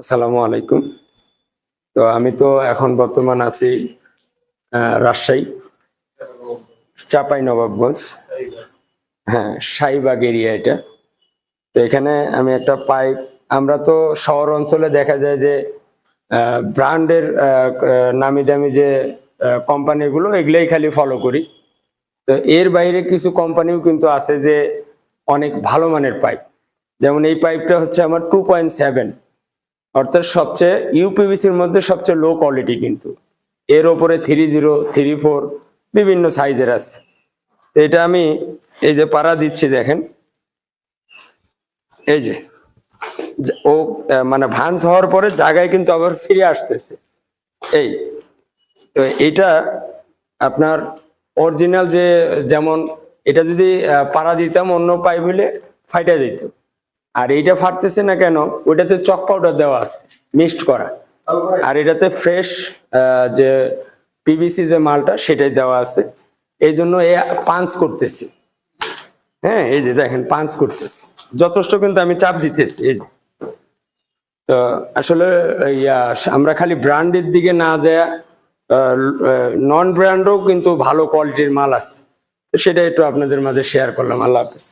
আসসালামু আলাইকুম। তো আমি তো এখন বর্তমান আছি রাজশাহী চাপাই নবাবগঞ্জ হ্যাঁ শাহিবাগ এরিয়া এটা। তো এখানে আমি একটা পাইপ আমরা তো শহর অঞ্চলে দেখা যায় যে ব্র্যান্ডের নামি দামি যে কোম্পানিগুলো, এগুলোই খালি ফলো করি। তো এর বাইরে কিছু কোম্পানিও কিন্তু আছে যে, অনেক ভালো মানের পাইপ। যেমন এই পাইপটা হচ্ছে আমার টু পয়েন্ট সেভেন অর্থাৎ সবচেয়ে ইউপিভিসির মধ্যে সবচেয়ে লো কোয়ালিটি কিন্তু। এর ওপরে থ্রি জিরো থ্রি ফোর বিভিন্ন সাইজের আছে। এটা আমি এই যে পাড়া দিচ্ছি দেখেন। এই যে ও মানে ভান্স হওয়ার পরে জায়গায় কিন্তু আবার ফিরে আসতেছে। এই, তো এটা আপনার অরিজিনাল যে, যেমন এটা যদি পাড়া দিতাম, অন্য পাইপ হলে ফাইটা দিত। আর এইটা ফাটতেছে না কেন? ওইটাতে চক পাউডার দেওয়া আছে মিক্সড করা। আর এটাতে ফ্রেশ যে পিভিসি যে মালটা, সেটাই দেওয়া আছে। এই জন্য এ পাঞ্চ করতেছি। হ্যাঁ এই যে দেখেন পাঞ্চ করতেছি। যথেষ্ট কিন্তু আমি চাপ দিতেছি, এই যে। তো আসলে, ইয়া, আমরা খালি ব্র্যান্ডের দিকে না যায় নন ব্র্যান্ডও কিন্তু ভালো কোয়ালিটির মাল আছে। সেটা একটু আপনাদের মাঝে শেয়ার করলাম। আল্লাহ হাফেজ।